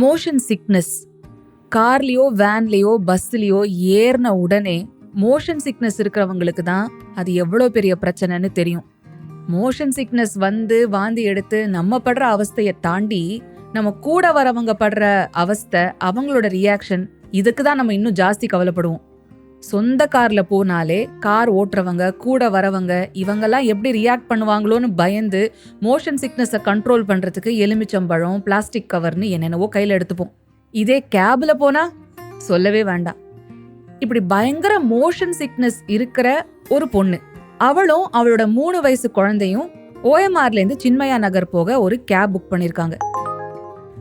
Motion sickness கார்லேயோ வேன்லேயோ பஸ்லேயோ ஏறின உடனே motion sickness இருக்கிறவங்களுக்கு தான் அது எவ்வளோ பெரிய பிரச்சனைன்னு தெரியும். மோஷன் சிக்னஸ் வந்து வாந்தி எடுத்து நம்ம படுற அவஸ்தையை தாண்டி நம்ம கூட வரவங்க படுற அவஸ்தை அவங்களோட ரியாக்ஷன் இதுக்கு தான் நம்ம இன்னும் ஜாஸ்தி கவலைப்படுவோம். சொந்த கார்ல போனாலே கார் ஓட்டுறவங்க கூட வரவங்க இவங்கெல்லாம் எப்படி ரியாக்ட் பண்ணுவாங்களோன்னு பயந்து மோஷன் சிக்னஸை கண்ட்ரோல் பண்ணுறதுக்கு எலுமிச்சம்பழம் பிளாஸ்டிக் கவர்னு என்னென்னவோ கையில் எடுத்துப்போம். இதே கேபில் போனால் சொல்லவே வேண்டாம். இப்படி பயங்கர மோஷன் சிக்னஸ் இருக்கிற ஒரு பொண்ணு. அவளும் அவளோட மூணு வயசு குழந்தையும் ஓஎம்ஆர்லேருந்து சின்மயா நகர் போக ஒரு கேப் புக் பண்ணியிருக்காங்க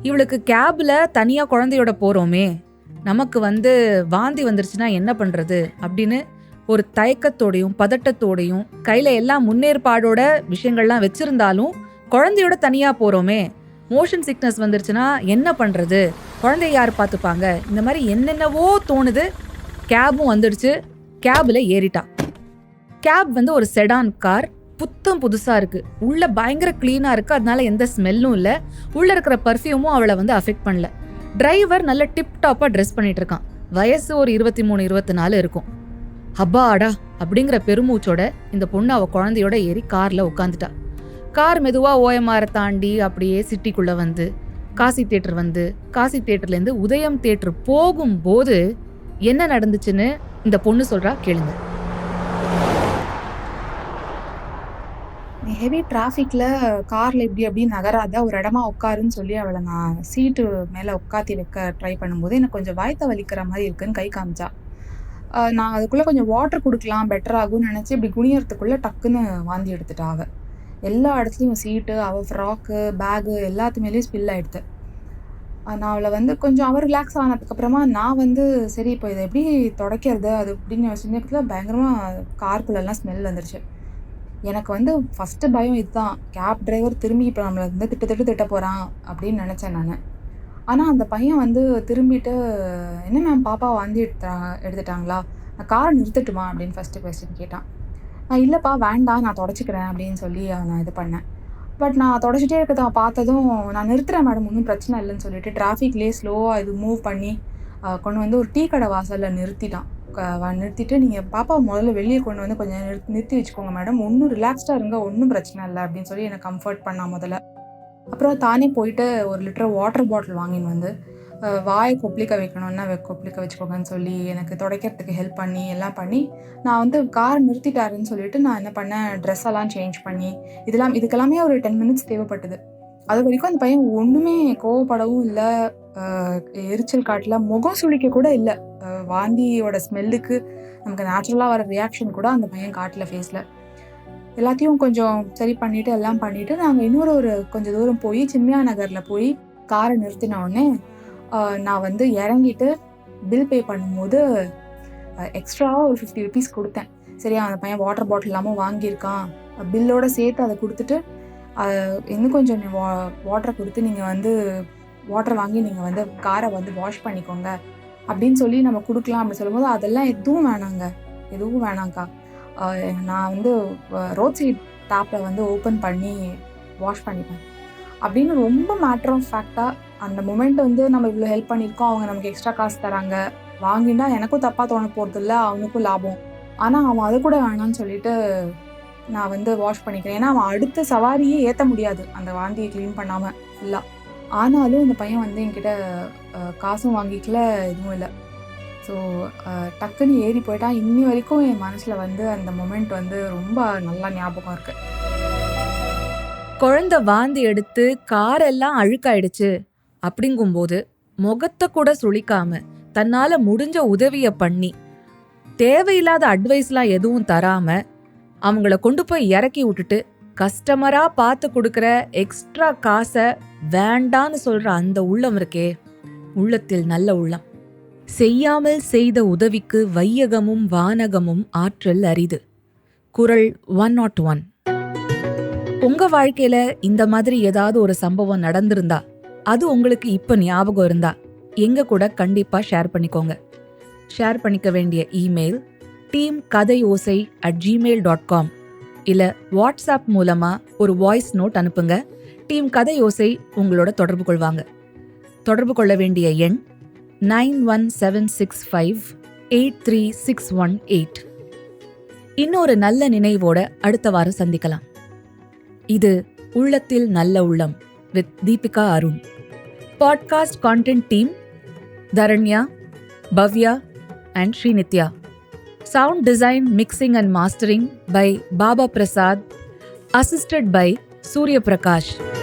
இவளுக்கு கேபில் தனியாக குழந்தையோட போகிறோமே நமக்கு வந்து வாந்தி வந்துருச்சுன்னா என்ன பண்ணுறது அப்படின்னு ஒரு தயக்கத்தோடையும் பதட்டத்தோடையும் கையில் எல்லாம் முன்னேற்பாடோட விஷயங்கள்லாம் வச்சுருந்தாலும் குழந்தையோட தனியாக போகிறோமே மோஷன் சிக்னஸ் வந்துருச்சுன்னா என்ன பண்ணுறது குழந்தைய யார் பார்த்துப்பாங்க? இந்த மாதிரி என்னென்னவோ தோணுது. கேபும் வந்துடுச்சு. கேபில் ஏறிட்டா. கேப் வந்து ஒரு செடான் கார் புத்தம் புதுசாக இருக்குது உள்ளே பயங்கர க்ளீனாக இருக்குது அதனால எந்த ஸ்மெல்லும் இல்லை. உள்ளே இருக்கிற பர்ஃப்யூமும் அவளை வந்து அஃபெக்ட் பண்ணல. டிரைவர் நல்ல டிப் டாப்பாக ட்ரெஸ் பண்ணிட்டு இருக்கான் வயசு ஒரு இருபத்தி மூணு இருபத்தி நாலு இருக்கும் அப்பாடா அப்படிங்கிற பெருமூச்சோட இந்த பொண்ணு அவள் குழந்தையோட ஏறி காரில் உட்காந்துட்டா கார் மெதுவாக ஓயமாரை தாண்டி அப்படியே சிட்டிக்குள்ளே வந்து காசி தேட்டர் வந்து காசி தேட்டர்லேருந்து உதயம் தேட்டர் போகும்போது என்ன நடந்துச்சுன்னு இந்த பொண்ணு சொல்கிறா கேளுங்க. ஹெவி டிராஃபிக்ல கார்ல இப்படி அப்படி நகராத ஒரு இடமா உட்காருன்னு சொல்லி அவளை நான் சீட்டு மேல உட்காத்தி வைக்க ட்ரை பண்ணும்போது எனக்கு கொஞ்சம் வாய்த்த வலிக்கிற மாதிரி இருக்குன்னு கை காமிச்சா. நான் அதுக்குள்ள கொஞ்சம் வாட்டர் கொடுக்கலாம் பெட்டர் ஆகும்னு நினச்சி இப்படி குனியறதுக்குள்ள டக்குன்னு வாந்தி எடுத்துட்டா எல்லா இடத்துலையும் சீட்டு அவள் ஃப்ராக்கு பேகு எல்லாத்துமேலேயும் ஸ்பில் ஆகிடுது நான் அவளை வந்து கொஞ்சம் அவர் ரிலாக்ஸ் ஆனதுக்கப்புறமா நான் வந்து சரி இப்போ இதை எப்படி துடைக்கிறது அது அப்படின்னு யோசிச்சதுல பயங்கரமாக கார்க்குள்ளெல்லாம் ஸ்மெல் வந்துருச்சு. எனக்கு வந்து ஃபஸ்ட்டு பயம் இதுதான். கேப் டிரைவர் திரும்பி இப்போ நம்மளை வந்து திட்டு திட்டு திட்ட போகிறான் அப்படின்னு நினச்சேன் நான். ஆனால் அந்த பையன் வந்து திரும்பிட்டு என்ன மேம் பாப்பா வாந்தி எடுத்தா எடுத்துட்டாங்களா? நான் காரை நிறுத்தட்டுமா? அப்படின்னு ஃபஸ்ட்டு கொஸ்டின் கேட்டான். நான் இல்லைப்பா வேண்டாம் நான் தொடச்சிக்கிறேன் அப்படின்னு சொல்லி நான் இது பண்ணேன். பட் நான் தொடச்சிட்டே இருக்கிறத பார்த்ததும் நான் நிறுத்துறேன் மேடம் ஒன்றும் பிரச்சனை இல்லைன்னு சொல்லிட்டு டிராஃபிக்லேயே ஸ்லோவாக இது மூவ் பண்ணி கொண்டு வந்து ஒரு டீ கடை வாசலில் நிறுத்திட்டான். நிறுத்திட்டு நீங்கள் பாப்பா முதல்ல வெளியே கொண்டு வந்து கொஞ்சம் நிறுத்தி நிறுத்தி வச்சுக்கோங்க மேடம். ஒன்றும் ரிலாக்ஸ்டாக இருங்க ஒன்றும் பிரச்சனை இல்லை அப்படின்னு சொல்லி என்னை கம்ஃபர்ட் பண்ணால் முதல்ல. அப்புறம் தானே போயிட்டு ஒரு லிட்டர் வாட்டர் பாட்டில் வாங்கின்னு வந்து வாயை கொப்பளிக்க வைக்கணும்னா வெ- கொப்பளிக்க வச்சுக்கோங்கன்னு சொல்லி எனக்கு துடைக்கிறதுக்கு ஹெல்ப் பண்ணி எல்லாம் பண்ணி நான் வந்து கார் நிறுத்திட்டாருன்னு சொல்லிட்டு நான் என்ன பண்ணேன் ட்ரெஸ் எல்லாம் சேஞ்ச் பண்ணி இதெல்லாம் இதுக்கெல்லாமே ஒரு டென் மினிட்ஸ் தேவைப்பட்டது. அது வரைக்கும் அந்த பையன் ஒன்றுமே கோவப்படவும் இல்லை எரிச்சல் காட்டில் முகம் சுளிக்க கூட இல்லை. வாந்தியோட ஸ்மெல்லுக்கு நமக்கு நேச்சுரலாக வர ரியாக்ஷன் கூட அந்த பையன் காட்டல ஃபேஸில் எல்லாத்தையும் கொஞ்சம் சரி பண்ணிட்டு எல்லாம் பண்ணிட்டு நாங்கள் இன்னொரு ஒரு கொஞ்சம் தூரம் போய் சின்மியா நகரில் போய் காரை நிறுத்தின உடனே நான் வந்து இறங்கிட்டு பில் பே பண்ணும்போது எக்ஸ்ட்ராவாக ஒரு ஃபிஃப்டி ருபீஸ் கொடுத்தேன். சரி அந்த பையன் வாட்டர் பாட்டில் இல்லாமல் வாங்கியிருக்கான். பில்லோட சேர்த்து அதை கொடுத்துட்டு இன்னும் கொஞ்சம் வா வாட்டரை கொடுத்து நீங்கள் வந்து வாட்டர் வாங்கி நீங்கள் வந்து காரை வந்து வாஷ் பண்ணிக்கோங்க. அப்படின்னு சொல்லி நம்ம கொடுக்கலாம் அப்படின்னு சொல்லும்போது அதெல்லாம் எதுவும் வேணாங்க. எதுவும் வேணாங்க்கா நான் வந்து ரோட் சைட் டேப்பை வந்து ஓப்பன் பண்ணி வாஷ் பண்ணிப்பேன். அப்படின்னு ரொம்ப மேட்ரு ஆஃப் ஃபேக்டாக அந்த மூமெண்ட் வந்து நம்ம இவ்வளோ ஹெல்ப் பண்ணியிருக்கோம் அவங்க நமக்கு எக்ஸ்ட்ரா காசு தராங்க. வாங்கினா எனக்கும் தப்பாக தோண போகிறது இல்லை அவனுக்கும் லாபம். ஆனால் அவன் அது கூட வேணாம்னு சொல்லிட்டு நான் வந்து வாஷ் பண்ணிக்கிறேன். ஏன்னா அவன் அடுத்த சவாரியே ஏற்ற முடியாது அந்த வாந்தியை க்ளீன் பண்ணாமல் ஃபுல்லாக ஆனாலும் இந்த பையன் வந்து என்கிட்ட காசும் வாங்கிக்கல எதுவும் இல்லை. ஸோ டக்குன்னு ஏறி போயிட்டா. இன்னி வரைக்கும் என் மனசில் வந்து அந்த மொமெண்ட் வந்து ரொம்ப நல்லா ஞாபகம் இருக்கு. குழந்தை வாந்தி எடுத்து காரெல்லாம் அழுக்காயிடுச்சு. அப்படிங்கும்போது முகத்தை கூட சுழிக்காம தன்னால் முடிஞ்ச உதவியை பண்ணி தேவையில்லாத அட்வைஸ்லாம் எதுவும் தராம அவங்கள கொண்டு போய் இறக்கி விட்டுட்டு கஸ்டமரா பார்த்து கொடுக்குற எக்ஸ்ட்ரா காசை வேண்டான்னு சொல்ற அந்த உள்ளம் இருக்கே. உள்ளத்தில் நல்ல உள்ளம். செய்யாமல் செய்த உதவிக்கு வையகமும் வானகமும் ஆற்றல் அரிது. குரல் ஒன் நாட் ஒன் உங்க வாழ்க்கையில இந்த மாதிரி ஏதாவது ஒரு சம்பவம் நடந்திருந்தா அது உங்களுக்கு இப்ப ஞாபகம் இருந்தா எங்க கூட கண்டிப்பா ஷேர் பண்ணிக்கோங்க. ஷேர் பண்ணிக்க வேண்டிய email team Kathai Osai at gmail dot com இல்லை வாட்ஸ்அப் மூலமாக ஒரு வாய்ஸ் நோட் அனுப்புங்க. டீம் கதை யோசை உங்களோட தொடர்பு கொள்வாங்க. தொடர்பு கொள்ள வேண்டிய எண் nine one seven six five eight three six one eight. இன்னொரு நல்ல நினைவோட அடுத்த வாரம் சந்திக்கலாம். இது உள்ளத்தில் நல்ல உள்ளம் with Deepika Arun. Podcast content team Dharanya Bhavya and Srinithya. Sound design, mixing, and mastering by Baba Prasad, assisted by Surya Prakash.